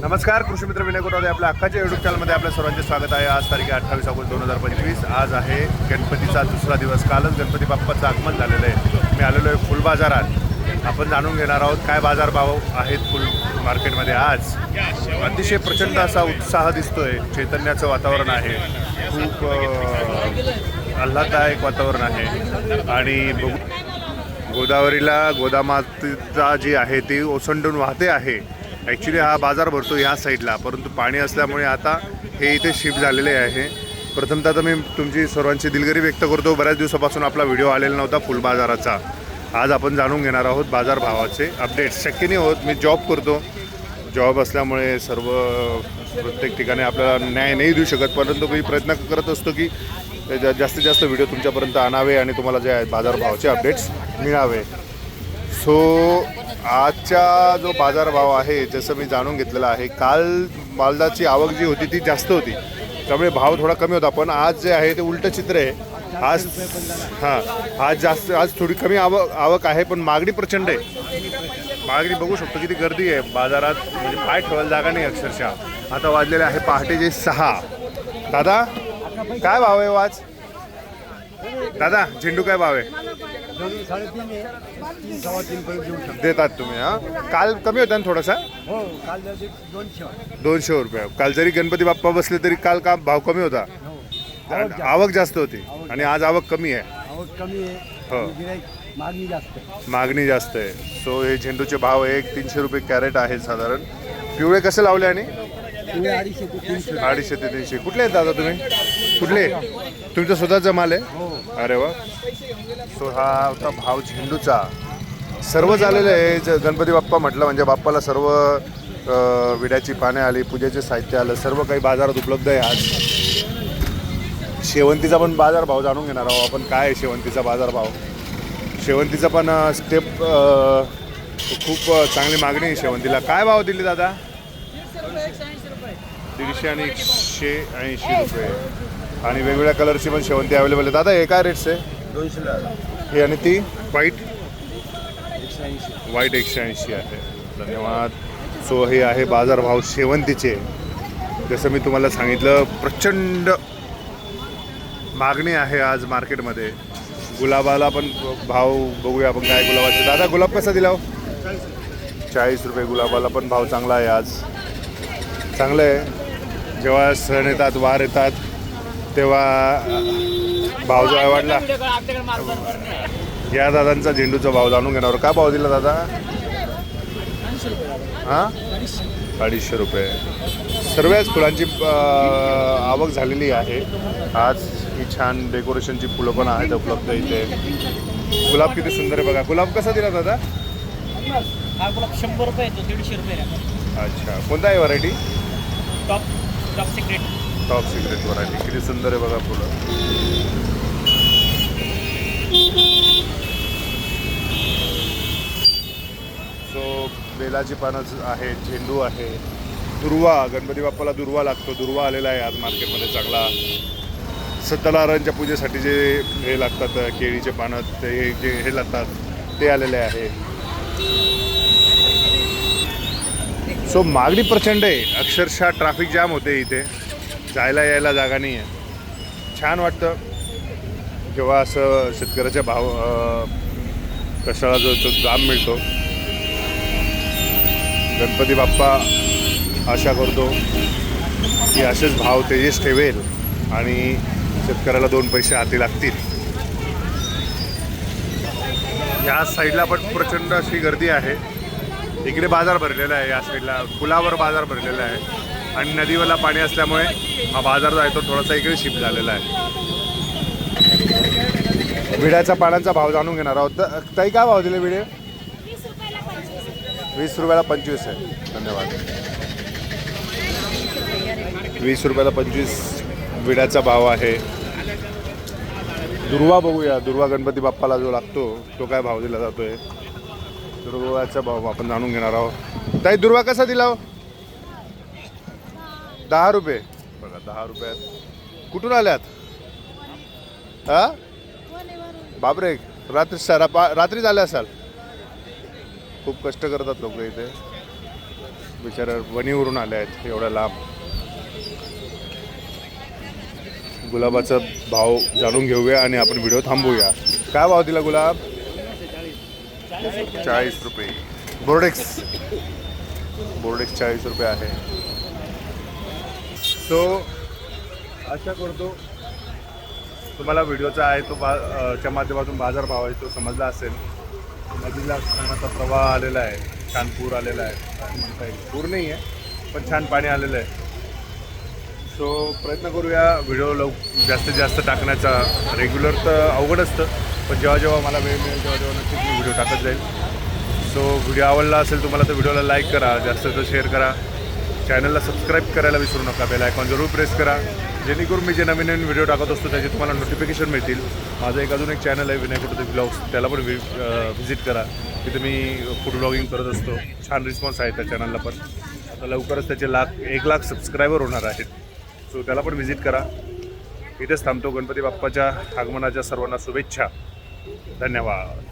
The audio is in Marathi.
नमस्कार कृषी मित्र विनय गोटावदे आपल्या अख्खाच्या युट्यूब चॅनलमध्ये आपल्या सर्वांचे स्वागत आहे. आज तारीख अठ्ठावीस ऑगस्ट दोन हजार पंचवीस. आज आहे गणपतीचा दुसरा दिवस. कालच गणपती बाप्पाचं आगमन झालेलं आहे. मी आलेलो आहे फुल बाजारात. आपण जाणून घेणार आहोत काय बाजारभाव आहेत फुल मार्केटमध्ये आज. अतिशय प्रचंड असा उत्साह दिसतोय. चैतन्याचं वातावरण आहे. खूप आल्हाददायक वातावरण आहे. आणि बघू गोदावरीला गोदामातीचा जी आहे ती ओसंडून वाहते आहे. ॲक्च्युली हा बाजार भरतो ह्या साईडला परंतु पाणी असल्यामुळे आता हे इथे शिफ्ट झालेले आहे. प्रथमतः तर मी तुमची सर्वांची दिलगिरी व्यक्त करतो. बऱ्याच दिवसापासून आपला व्हिडिओ आलेला नव्हता फुल बाजाराचा. आज आपण जाणून घेणार आहोत बाजार भावाचे अपडेट्स. शक्य नाही होत मी जॉब करतो. जॉब असल्यामुळे सर्व प्रत्येक ठिकाणी आपल्याला न्याय नाही देऊ शकत परंतु मी प्रयत्न करत असतो की जा- जास्तीत जास्त व्हिडिओ तुमच्यापर्यंत आणावे आणि तुम्हाला जे आहेत बाजारभावाचे अपडेट्स मिळावे. सो आजचा जो बाजारभाव आहे जसं मी जाणून घेतलेला आहे काल मालदाची आवक जी होती ती जास्त होती. त्यामुळे भाव थोडा कमी होता पण आज जे आहे ते उलटं चित्र आहे. आज हां आज जास्त आज थोडी कमी आवक आवक आहे पण मागणी प्रचंड आहे. मागणी बघू शकतो किती गर्दी आहे बाजारात म्हणजे पाय ठेवायला जागा नाही अक्षरशः. आता वाजलेले आहे पहाटेचे सहा. दादा काय भाव आहे हो आज? दादा झेंडू काय भाव आहे? दोन्ही साडेतीन आहे. तीन सव्वा तीन पर्यंत देऊ शकतो. देतात तुम्ही हा? काल कमी होता ना थोडासा? हो काल दोनशे. दोनशे रुपये. काल जरी गणपती बाप्पा बसले तरी काल का भाव कमी होता? हो. आणि आवक जास्त. होती. आणि आज आवक कमी आहे. आवक कमी आहे. हो. गिऱ्हाईक मागणी जास्त आहे. मागणी जास्त आहे. सो हे झेंडूचे भाव एक तीनशे रुपये कॅरेट आहे साधारण. पिवळे कसे लावले आणि? अडीचशे ते तीनशे. अडीचशे ते तीनशे. कुठले आहेत दादा तुम्ही? कुठले? तुमचा स्वतःचा माल आहे? हो. अरे वा. सो हा होता भाव झेंडूचा सर्व झालेलं आहे. ज- गणपती बाप्पा म्हटलं म्हणजे बाप्पाला सर्व विड्याची पाने आली पूजेचे साहित्य आलं सर्व काही बाजारात उपलब्ध आहे आज. शेवंतीचा पण बाजार भाव जाणून घेणार आहोत आपण. काय आहे शेवंतीचा बाजार भाव? शेवंतीचा पण स्टेप खूप चांगली मागणी आहे शेवंतीला. काय भाव दिली दादा? दीडशे आणि एकशे ऐंशी रुपये. आणि वेगवेगळ्या कलरची पण शेवंती अवेलेबल आहे दादा हे काय रेट्स आहे? दोनशेला हे आणि ती? व्हाईट एकशे ऐंशी. व्हाईट एकशे ऐंशी आहे. धन्यवाद. सो हे आहे बाजारभाव शेवंतीचे. जसं मी तुम्हाला सांगितलं प्रचंड मागणी आहे आज मार्केटमध्ये. गुलाबाला पण भाव बघूया आपण काय गुलाबाचे. दादा गुलाब कसा दिला हो? चाळीस रुपये गुलाबाला पण भाव चांगला आहे आज. चांगलं आहे. जेव्हा सण येतात वार येतात तेव्हा भाव जो आहे वाढला या दादांचा झेंडूचा भाव जाणून घेणार. काय भाव दिला दादा? हां? अडीचशे रुपये. सर्वच फुलांची आवक झालेली आहे. आज ही छान डेकोरेशनची फुलं पण आहेत उपलब्ध इथे. गुलाब किती सुंदर आहे बघा. गुलाब कसा दिला दादा? हा गुलाब शंभर रुपये येतो दीडशे रुपये अच्छा. कोणता आहे variety? Top. Top secret top secret variety किती सुंदर आहे बघा फुलं सो बेलाची पानं आहेत झेंडू आहे. दुर्वा गणपती बाप्पाला दुर्वा लागतो. दुर्वा आलेला आहे आज मार्केटमध्ये चांगला. सत्यनारायणच्या पूजेसाठी जे हे लागतात केळीचे पानं ते जे हे लागतात ते आलेले आहे. सो मागणी प्रचंड आहे. अक्षरशः ट्रॅफिक जाम होते इथे. जायला यायला जागा नाही आहे छान वाटतं. जेव्हा असं शेतकऱ्याच्या भाव कशाला जो तो जाम मिळतो. गणपती बाप्पा आशा करतो की असेच भाव तेजेस ठेवेल आणि शेतकऱ्याला दोन पैसे हाती लागतील. या साईडला पण प्रचंड अशी गर्दी आहे. इकडे बाजार भरलेला आहे या साईडला पुलावर बाजार भरलेला आहे. आणि नदीवरला पाणी असल्यामुळे हा बाजार जो आहे तो थोडासा इकडे शिफ्ट झालेला आहे. विड्याच्या पाण्याचा भाव जाणून घेणार आहोत. ताई काय भाव दिले विडे? वीस रुपयाला पंचवीस आहे. धन्यवाद. वीस रुपयाला पंचवीस विड्याचा भाव आहे. दुर्वा बघूया. दुर्वा गणपती बाप्पाला जो लागतो तो काय भाव दिला जातोय? दुर्वाचा भाव आपण जाणून घेणार आहोत. ताई दुर्वा कसा दिला हो? दहा रुपये. बघा दहा रुपयात. कुठून आल्यात? हा? बापरे रात्री सरा पा रात्री झाले असाल. खूप कष्ट करतात लोक इथे. बिचारा वणीवरून आले आहेत एवढ्या लांब. गुलाबाचा भाव जाणून घेऊया आणि आपण व्हिडिओ थांबूया काय भाव दिला गुलाब? चाळीस रुपये. बोर्डेक्स. बोर्डेक्स चाळीस रुपये आहे. सो आशा करतो तुम्हाला व्हिडिओचा आहे तो बा च्या माध्यमातून बाजार भाव आहे तो समजला असेल. नदीला पाण्याचा प्रवाह आलेला आहे. छान पूर आलेला आहे. पूर नाही आहे पण छान पाणी आलेलं आहे. सो प्रयत्न करूया व्हिडिओ लव जास्तीत जास्त टाकण्याचा. रेग्युलर तर अवघड असतं पण जेव्हा जेव्हा मला वेळ मिळेल तेव्हा जेव्हा नक्कीच मी व्हिडिओ टाकत जाईल. सो व्हिडिओ आवडला असेल तुम्हाला तर व्हिडिओला लाईक करा जास्त जास्त शेअर करा. चॅनलला सबस्क्राईब करायला विसरू नका बेल आयकॉन जरूर प्रेस करा. जेणेकरून मी जे नवीन नवीन व्हिडिओ टाकत असतो त्याचे तुम्हाला नोटिफिकेशन मिळतील. माझं एक अजून एक चॅनल आहे विनय कुठे ब्लॉग्स त्याला पण व्हिजिट करा. तिथे मी फूड ब्लॉगिंग करत असतो. छान रिस्पॉन्स आहे त्या चॅनलला पण. आता लवकरच त्याचे लाख एक लाख सबस्क्रायबर होणार आहेत. सो त्याला पण व्हिजिट करा. इथेच थांबतो गणपती बाप्पाच्या आगमनाच्या सर्वांना शुभेच्छा. धन्यवाद.